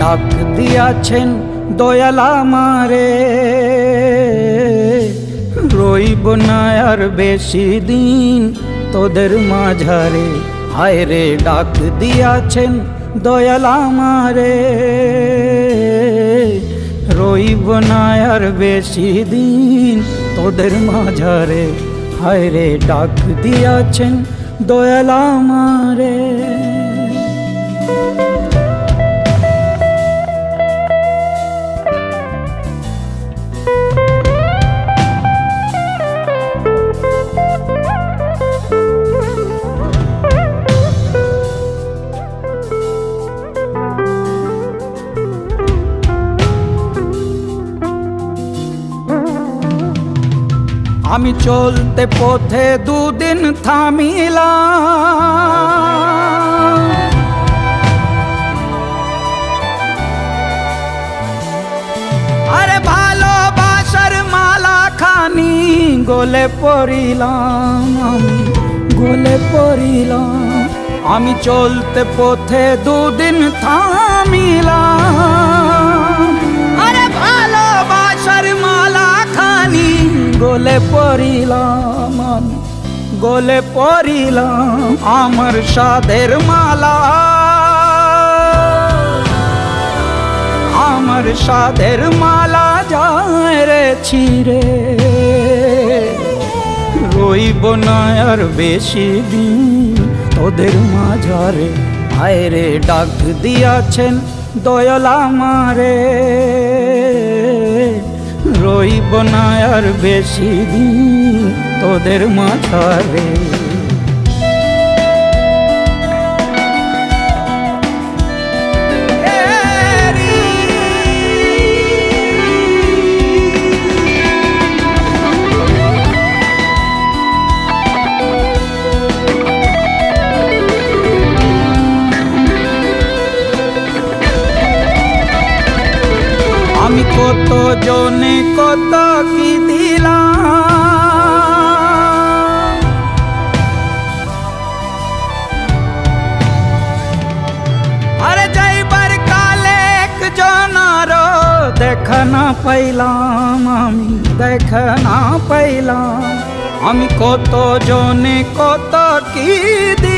ডাক দিয়াছেন দয়ালা মারে রইব না আর বেশি দিন তোদের মাঝারে। হায় রে, ডাক দিয়াছেন দয়ালা মারে রইব না আর বেশি দিন তোদের মাঝারে। হায় রে, ডাক দিয়াছেন দয়ালা মারে আমি চলতে পথে দুদিন থামিলাম। আরে ভালোবাসার মালা খানি গোলে পড়িলাম আমি, গোলে পড়িলাম। আমি চলতে পথে দুদিন থামিলাম। গোলে পড়িলাম আমি, গোলে পড়িলাম আমার সাদের মালা। আমার সাদের মালা যায় রে ছিড়ে। রইব না আর বেশি দিন, তোদের মাঝারে হায় রে ডাক দিয়াছেন দয়ালা মারে রইব না আর বেশি দিন তোদের মাঝারে আমি কত কি দিলাম? আরে যাইবার কালে একজনার দেখা না পাইলাম আমি, দেখা না পাইলাম। আমি কত জনে কত কি দিলাম?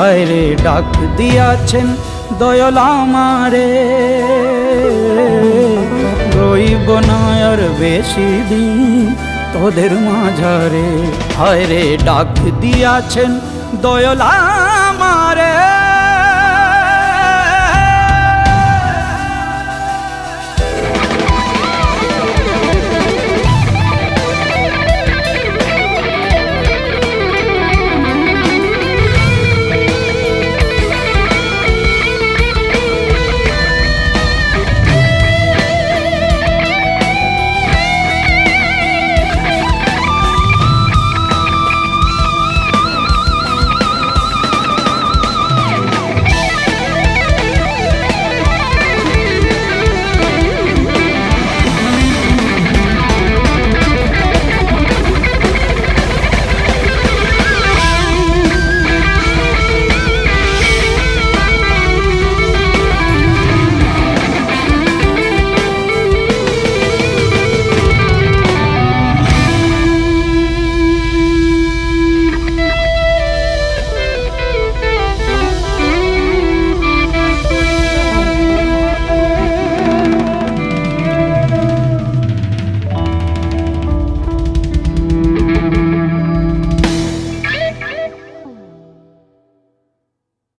হায় রে ডাক দিয়াছেন দয়াল আমারে। রইব না আর বেশি দিন তোদের মাঝারে। হায় রে ডাক দিয়াছেন দয়ালা